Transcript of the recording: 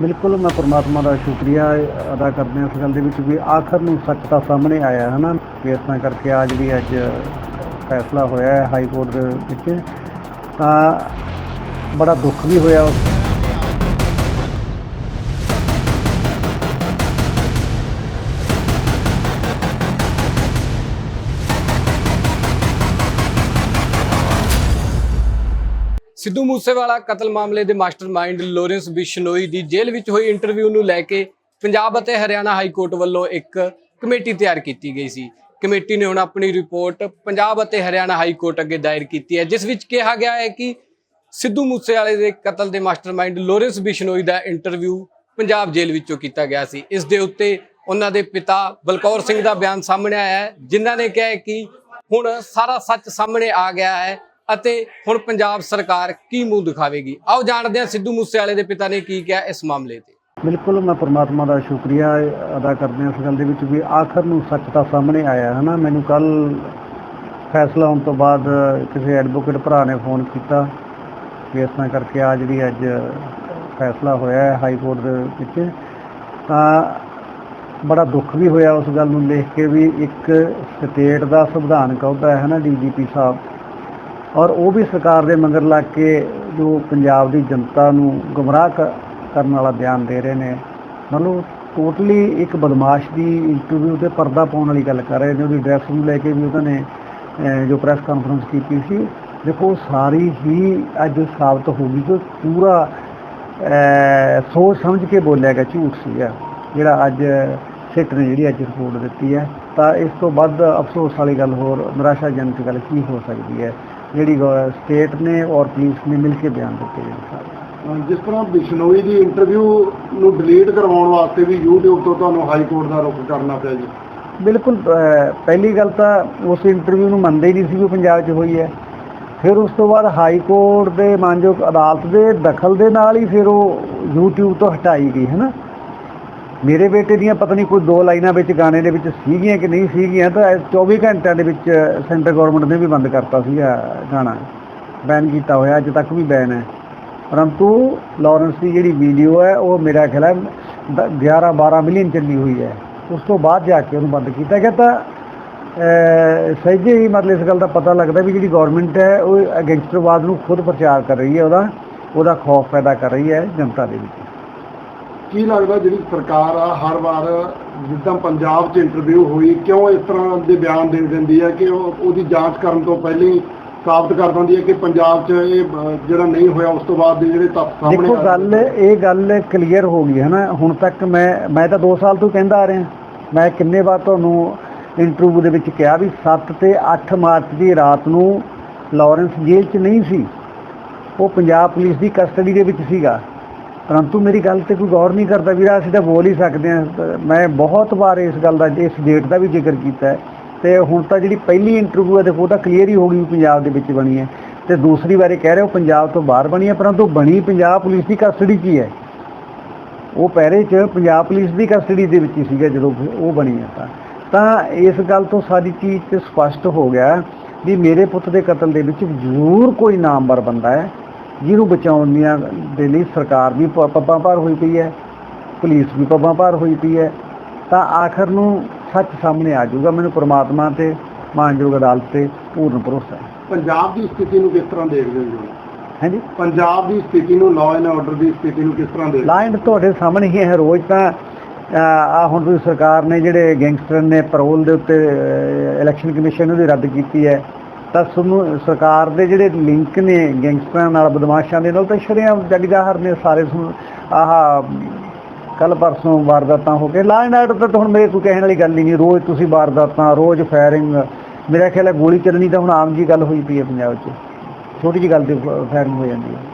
ਬਿਲਕੁਲ ਮੈਂ ਪਰਮਾਤਮਾ ਦਾ ਸ਼ੁਕਰੀਆ ਅਦਾ ਕਰਦੇ ਹਾਂ ਇਸ ਗੱਲ ਦੇ ਵਿੱਚ ਵੀ ਆਖਰ ਨੂੰ ਸੱਚ ਤਾਂ ਸਾਹਮਣੇ ਆਇਆ ਹੈ ਨਾ ਵੀ ਇਸ ਤਰ੍ਹਾਂ ਕਰਕੇ ਆ ਜਿਹੜੀ ਅੱਜ ਫੈਸਲਾ ਹੋਇਆ ਹੈ ਹਾਈ ਕੋਰਟ ਦੇ ਵਿੱਚ। ਤਾਂ ਬੜਾ ਦੁੱਖ ਵੀ ਹੋਇਆ ਉਸ ਸਿੱਧੂ ਮੂਸੇਵਾਲਾ ਕਤਲ ਮਾਮਲੇ ਦੇ ਮਾਸਟਰਮਾਈਂਡ ਲੋਰੈਂਸ ਬਿਸ਼ਨੋਈ ਦੀ ਜੇਲ੍ਹ ਵਿੱਚ ਹੋਈ ਇੰਟਰਵਿਊ ਨੂੰ ਲੈ ਕੇ ਪੰਜਾਬ ਅਤੇ ਹਰਿਆਣਾ ਹਾਈ ਕੋਰਟ ਵੱਲੋਂ ਇੱਕ ਕਮੇਟੀ ਤਿਆਰ ਕੀਤੀ ਗਈ ਸੀ। ਕਮੇਟੀ ਨੇ ਹੁਣ ਆਪਣੀ ਰਿਪੋਰਟ ਪੰਜਾਬ ਅਤੇ ਹਰਿਆਣਾ ਹਾਈ ਕੋਰਟ ਅੱਗੇ ਦਾਇਰ ਕੀਤੀ ਹੈ, ਜਿਸ ਵਿੱਚ ਕਿਹਾ ਗਿਆ ਹੈ ਕਿ ਸਿੱਧੂ ਮੂਸੇਵਾਲੇ ਦੇ ਕਤਲ ਦੇ ਮਾਸਟਰਮਾਈਂਡ ਲੋਰੈਂਸ ਬਿਸ਼ਨੋਈ ਦਾ ਇੰਟਰਵਿਊ ਪੰਜਾਬ ਜੇਲ੍ਹ ਵਿੱਚੋਂ ਕੀਤਾ ਗਿਆ ਸੀ। ਇਸ ਦੇ ਉੱਤੇ ਉਹਨਾਂ ਦੇ ਪਿਤਾ ਬਲਕੌਰ ਸਿੰਘ ਦਾ ਬਿਆਨ ਸਾਹਮਣੇ ਆਇਆ ਹੈ, ਜਿਨ੍ਹਾਂ ਨੇ ਕਿਹਾ ਕਿ ਹੁਣ ਸਾਰਾ ਸੱਚ ਸਾਹਮਣੇ ਆ ਗਿਆ ਹੈ ਅਤੇ ਹੁਣ ਪੰਜਾਬ ਸਰਕਾਰ ਕੀ ਮੂੰਹ ਦਿਖਾਵੇਗੀ? ਆਓ ਜਾਣਦੇ ਹਾਂ ਸਿੱਧੂ ਮੂਸੇਵਾਲੇ ਦੇ ਪਿਤਾ ਨੇ ਕੀ ਕਿਹਾ ਇਸ ਮਾਮਲੇ ਤੇ। ਬਿਲਕੁਲ, ਮੈਂ ਪਰਮਾਤਮਾ ਦਾ ਸ਼ੁਕਰੀਆ ਅਦਾ ਕਰਦੇ ਹਾਂ ਇਸ ਗੱਲ ਦੇ ਵਿੱਚ ਵੀ ਆਖਰ ਨੂੰ ਸੱਚ ਤਾਂ ਸਾਹਮਣੇ ਆਇਆ ਹੈ ਨਾ ਮੈਨੂੰ ਕੱਲ ਫੈਸਲਾ ਹੋਣ ਤੋਂ ਬਾਅਦ ਕਿਸੇ ਐਡਵੋਕੇਟ ਭਰਾ ਨੇ ਫੋਨ ਕੀਤਾ ਕਿ ਇਸ ਤਰ੍ਹਾਂ ਕਰਕੇ ਆ ਜਿਹੜੀ ਅੱਜ ਫੈਸਲਾ ਹੋਇਆ ਹੈ ਹਾਈ ਕੋਰਟ ਦੇ ਵਿੱਚ। ਤਾਂ ਬੜਾ ਦੁੱਖ ਵੀ ਹੋਇਆ ਉਸ ਗੱਲ ਨੂੰ ਦੇਖ ਕੇ ਵੀ ਇੱਕ ਸਟੇਟ ਦਾ ਸੰਵਿਧਾਨਕ ਅਹੁਦਾ ਹੈ ਨਾ ਡੀਜੀਪੀ ਸਾਹਿਬ। ਔਰ ਉਹ ਵੀ ਸਰਕਾਰ ਦੇ ਮਗਰ ਲੱਗ ਕੇ ਜੋ ਪੰਜਾਬ ਦੀ ਜਨਤਾ ਨੂੰ ਗੁੰਮਰਾਹ ਕ- ਕਰਨ ਵਾਲਾ ਬਿਆਨ ਦੇ ਰਹੇ ਨੇ, ਮਤਲਬ ਟੋਟਲੀ ਇੱਕ ਬਦਮਾਸ਼ ਦੀ ਇੰਟਰਵਿਊ ਤੇ ਪਰਦਾ ਪਾਉਣ ਵਾਲੀ ਗੱਲ ਕਰ ਰਹੇ ਨੇ, ਉਹਦੀ ਡਰੈਸ ਨੂੰ ਲੈ ਕੇ ਵੀ ਉਹਨਾਂ ਨੇ ਜੋ ਪ੍ਰੈਸ ਕਾਨਫਰੰਸ ਕੀਤੀ ਸੀ, ਦੇਖੋ ਉਹ ਸਾਰੀ ਹੀ ਅੱਜ ਸਾਬਤ ਹੋ ਗਈ ਕਿ ਪੂਰਾ ਸੋਚ ਸਮਝ ਕੇ ਬੋਲਿਆ ਗਿਆ, ਝੂਠ ਸੀਗਾ, ਜਿਹੜਾ ਅੱਜ ਸਿੱਟ ਨੇ ਜਿਹੜੀ ਅੱਜ ਰਿਪੋਰਟ ਦਿੱਤੀ ਹੈ। ਤਾਂ ਇਸ ਤੋਂ ਵੱਧ ਅਫਸੋਸ ਵਾਲੀ ਗੱਲ ਹੋਰ ਨਿਰਾਸ਼ਾਜਨਕ ਗੱਲ ਕੀ ਹੋ ਸਕਦੀ ਹੈ? ਜਿਹੜੀ ਸਟੇਟ ਨੇ ਔਰ ਪੁਲਿਸ ਨੇ ਮਿਲ ਕੇ ਬਿਆਨ ਦਿੱਤੇ ਜਿਹੜੇ ਸਾਰੇ। ਜਿਸ ਤਰ੍ਹਾਂ ਬਿਸ਼ਨੋਈ ਦੀ ਇੰਟਰਵਿਊ ਨੂੰ ਡਿਲੀਟ ਕਰਵਾਉਣ ਵਾਸਤੇ ਵੀ YouTube ਤੋਂ ਤੁਹਾਨੂੰ ਹਾਈ ਕੋਰਟ ਦਾ ਰੁਖ ਕਰਨਾ ਪਿਆ ਜੀ। ਬਿਲਕੁਲ ਪਹਿਲੀ ਗੱਲ ਤਾਂ ਉਸ ਇੰਟਰਵਿਊ ਨੂੰ ਮੰਨਦੇ ਹੀ ਨਹੀਂ ਸੀ ਵੀ ਪੰਜਾਬ 'ਚ ਹੋਈ ਹੈ। ਫਿਰ ਉਸ ਤੋਂ ਬਾਅਦ ਹਾਈ ਕੋਰਟ ਦੇ ਮਾਨਯੋਗ ਅਦਾਲਤ ਦੇ ਦਖਲ ਦੇ ਨਾਲ ਹੀ ਫਿਰ ਉਹ YouTube ਤੋਂ ਹਟਾਈ ਗਈ ਹੈ ਨਾ? ਮੇਰੇ ਬੇਟੇ ਦੀਆਂ ਪਤਾ ਨਹੀਂ ਕੋਈ ਦੋ ਲਾਈਨਾਂ ਵਿੱਚ ਗਾਣੇ ਦੇ ਵਿੱਚ ਸੀਗੀਆਂ ਕਿ ਨਹੀਂ ਸੀਗੀਆਂ, ਤਾਂ ਇਹ 24 ਘੰਟਿਆਂ ਦੇ ਵਿੱਚ ਸੈਂਟਰ ਗਵਰਨਮੈਂਟ ਨੇ ਵੀ ਬੰਦ ਕਰਤਾ ਸੀਗਾ ਗਾਣਾ। ਬੈਨ ਕੀਤਾ ਹੋਇਆ, ਅੱਜ ਤੱਕ ਵੀ ਬੈਨ ਹੈ। ਪਰੰਤੂ ਲਾਰੈਂਸ ਦੀ ਜਿਹੜੀ ਵੀਡੀਓ ਹੈ, ਉਹ ਮੇਰਾ ਖਿਆਲ ਹੈ 11 12 ਮਿਲੀਅਨ ਚੱਲੀ ਹੋਈ ਹੈ। ਉਸ ਤੋਂ ਬਾਅਦ ਜਾ ਕੇ ਉਹਨੂੰ ਬੰਦ ਕੀਤਾ ਗਿਆ, ਤਾਂ ਸਹਿਜੇ ਹੀ ਮਤਲਬ ਇਸ ਗੱਲ ਦਾ ਪਤਾ ਲੱਗਦਾ ਵੀ ਜਿਹੜੀ ਗਵਰਨਮੈਂਟ ਹੈ, ਉਹ ਗੈਂਗਸਟਰਵਾਦ ਨੂੰ ਖੁਦ ਪ੍ਰਚਾਰ ਕਰ ਰਹੀ ਹੈ, ਉਹਦਾ ਉਹਦਾ ਖੌਫ ਪੈਦਾ ਕਰ ਰਹੀ ਹੈ ਜਨਤਾ ਦੇ ਵਿੱਚ। ਕੀ ਲੱਗਦਾ ਜਿਹੜੀ ਸਰਕਾਰ ਆ ਹਰ ਵਾਰ ਜਿੱਦਾਂ ਪੰਜਾਬ 'ਚ ਇੰਟਰਵਿਊ ਹੋਈ ਕਿਉਂ ਇਸ ਤਰ੍ਹਾਂ ਦੇ ਬਿਆਨ ਦੇ ਦਿੰਦੀ ਹੈ ਕਿ ਉਹ ਉਹਦੀ ਜਾਂਚ ਕਰਨ ਤੋਂ ਪਹਿਲਾਂ ਹੀ ਸਾਬਤ ਕਰ ਦਿੰਦੀ ਹੈ ਕਿ ਪੰਜਾਬ 'ਚ ਇਹ ਜਿਹੜਾ ਨਹੀਂ ਹੋਇਆ ਉਸ ਤੋਂ ਬਾਅਦ ਦੇ ਜਿਹੜੇ ਤੱਥ ਸਾਹਮਣੇ ਦੇਖੋ ਗੱਲ ਇਹ ਗੱਲ ਕਲੀਅਰ ਹੋ ਗਈ ਹੈ ਨਾ ਹੁਣ ਤੱਕ ਮੈਂ ਮੈਂ ਤਾਂ 2 ਸਾਲ ਤੋਂ ਕਹਿੰਦਾ ਆ ਰਿਹਾ। ਮੈਂ ਕਿੰਨੇ ਵਾਰ ਤੁਹਾਨੂੰ ਇੰਟਰਵਿਊ ਦੇ ਵਿੱਚ ਕਿਹਾ ਵੀ 7 ਤੇ 8 ਮਾਰਚ ਦੀ ਰਾਤ ਨੂੰ ਲਾਰੈਂਸ ਜੇਲ੍ਹ 'ਚ ਨਹੀਂ ਸੀ। ਉਹ ਪੰਜਾਬ ਪੁਲਿਸ ਦੀ ਕਸਟਡੀ ਦੇ ਵਿੱਚ ਸੀਗਾ। ਪਰੰਤੂ ਮੇਰੀ ਗੱਲ ਤੇ ਕੋਈ ਗੌਰ ਨਹੀਂ ਕਰਦਾ ਵੀਰਾ, ਅਸੀਂ ਤਾਂ ਬੋਲ ਹੀ ਸਕਦੇ ਹਾਂ। ਮੈਂ ਬਹੁਤ ਵਾਰ ਇਸ ਗੱਲ ਦਾ, ਇਸ ਡੇਟ ਦਾ ਵੀ ਜ਼ਿਕਰ ਕੀਤਾ ਹੈ। ਤੇ ਹੁਣ ਤਾਂ ਜਿਹੜੀ ਪਹਿਲੀ ਇੰਟਰਵਿਊ ਹੈ, ਦੇਖੋ, ਉਹ ਤਾਂ ਕਲੀਅਰ ਹੀ ਹੋ ਗਈ ਵੀ ਪੰਜਾਬ ਦੇ ਵਿੱਚ ਬਣੀ ਹੈ। ਤੇ ਦੂਸਰੀ ਵਾਰੇ ਕਹਿ ਰਹੇ ਹੋ ਪੰਜਾਬ ਤੋਂ ਬਾਹਰ ਬਣੀ ਹੈ, ਪਰੰਤੂ ਬਣੀ ਪੰਜਾਬ ਪੁਲਿਸ ਦੀ ਕਸਟਡੀ 'ਚ ਹੀ ਹੈ। ਉਹ ਪਹਿਰੇ 'ਚ ਪੰਜਾਬ ਪੁਲਿਸ ਦੀ ਕਸਟਡੀ ਦੇ ਵਿੱਚ ਹੀ ਸੀਗਾ, ਜਦੋਂ ਉਹ ਬਣੀ ਹੈ ਤਾਂ। ਤਾਂ ਇਸ ਗੱਲ ਤੋਂ ਸਾਰੀ ਚੀਜ਼ ਤੇ ਸਪਸ਼ਟ ਹੋ ਗਿਆ ਵੀ ਮੇਰੇ ਪੁੱਤ ਦੇ ਕਤਲ ਦੇ ਵਿੱਚ ਜ਼ਰੂਰ ਕੋਈ ਨਾਮਵਰ ਬੰਦਾ ਹੈ। ਜਿਹਨੂੰ ਬਚਾਉਣ ਦੀਆਂ ਦੇ ਲਈ ਸਰਕਾਰ ਵੀ ਪੱਬਾਂ ਭਾਰ ਹੋਈ ਪਈ ਹੈ ਪੁਲਿਸ ਵੀ ਪੱਬਾਂ ਭਾਰ ਹੋਈ ਪਈ ਹੈ। ਤਾਂ ਆਖਰ ਨੂੰ ਸੱਚ ਸਾਹਮਣੇ ਆ ਜਾਊਗਾ। ਮੈਨੂੰ ਪ੍ਰਮਾਤਮਾ ਤੇ ਮਾਨਯੋਗ ਅਦਾਲਤ ਤੇ ਪੂਰਨ ਭਰੋਸਾ ਹੈ। ਪੰਜਾਬ ਦੀ ਸਥਿਤੀ ਨੂੰ ਕਿਸ ਤਰ੍ਹਾਂ ਦੇਖਦੇ ਹੋ? ਜੀ ਹਾਂਜੀ? ਪੰਜਾਬ ਦੀ ਸਥਿਤੀ ਨੂੰ ਲਾਅ ਐਂਡ ਆਰਡਰ ਦੀ ਸਥਿਤੀ ਨੂੰ ਕਿਸ ਤਰ੍ਹਾਂ ਦੇਖਦੇ ਹੋ? ਲਾਈਨ ਤੁਹਾਡੇ ਸਾਹਮਣੇ ਹੀ ਹੈ ਰੋਜ਼। ਤਾਂ ਆ ਹੁਣ ਤੁਸੀਂ ਸਰਕਾਰ ਨੇ ਜਿਹੜੇ ਗੈਂਗਸਟਰ ਨੇ ਪੈਰੋਲ ਦੇ ਉੱਤੇ ਇਲੈਕਸ਼ਨ ਕਮਿਸ਼ਨ ਉਹਦੀ ਰੱਦ ਕੀਤੀ ਹੈ। ਤਾਂ ਤੁਹਾਨੂੰ ਸਰਕਾਰ ਦੇ ਜਿਹੜੇ ਲਿੰਕ ਨੇ ਗੈਂਗਸਟਰਾਂ ਨਾਲ, ਬਦਮਾਸ਼ਾਂ ਦੇ ਨਾਲ ਤਾਂ ਸ਼ਰਿਆਂ ਜਗ ਜ਼ਾਹਰ ਨੇ ਸਾਰੇ ਤੁਹਾਨੂੰ ਆਹ ਕੱਲ ਪਰਸੋਂ ਵਾਰਦਾਤਾਂ ਹੋ ਕੇ ਲਾਈਨ ਆਰਡਰ ਤਾਂ ਹੁਣ ਮੇਰੇ ਕੋਈ ਕਹਿਣ ਵਾਲੀ ਗੱਲ ਨਹੀਂ, ਰੋਜ਼ ਤੁਸੀਂ ਵਾਰਦਾਤਾਂ, ਰੋਜ਼ ਫਾਇਰਿੰਗ ਮੇਰਾ ਖਿਆਲ ਹੈ ਗੋਲੀ ਚੱਲਣੀ ਤਾਂ ਹੁਣ ਆਮ ਜੀ ਗੱਲ ਹੋਈ ਪਈ ਹੈ ਪੰਜਾਬ 'ਚ। ਛੋਟੀ ਜੀ ਗੱਲ ਤੇ ਫਾਇਰਿੰਗ ਹੋ ਜਾਂਦੀ ਹੈ।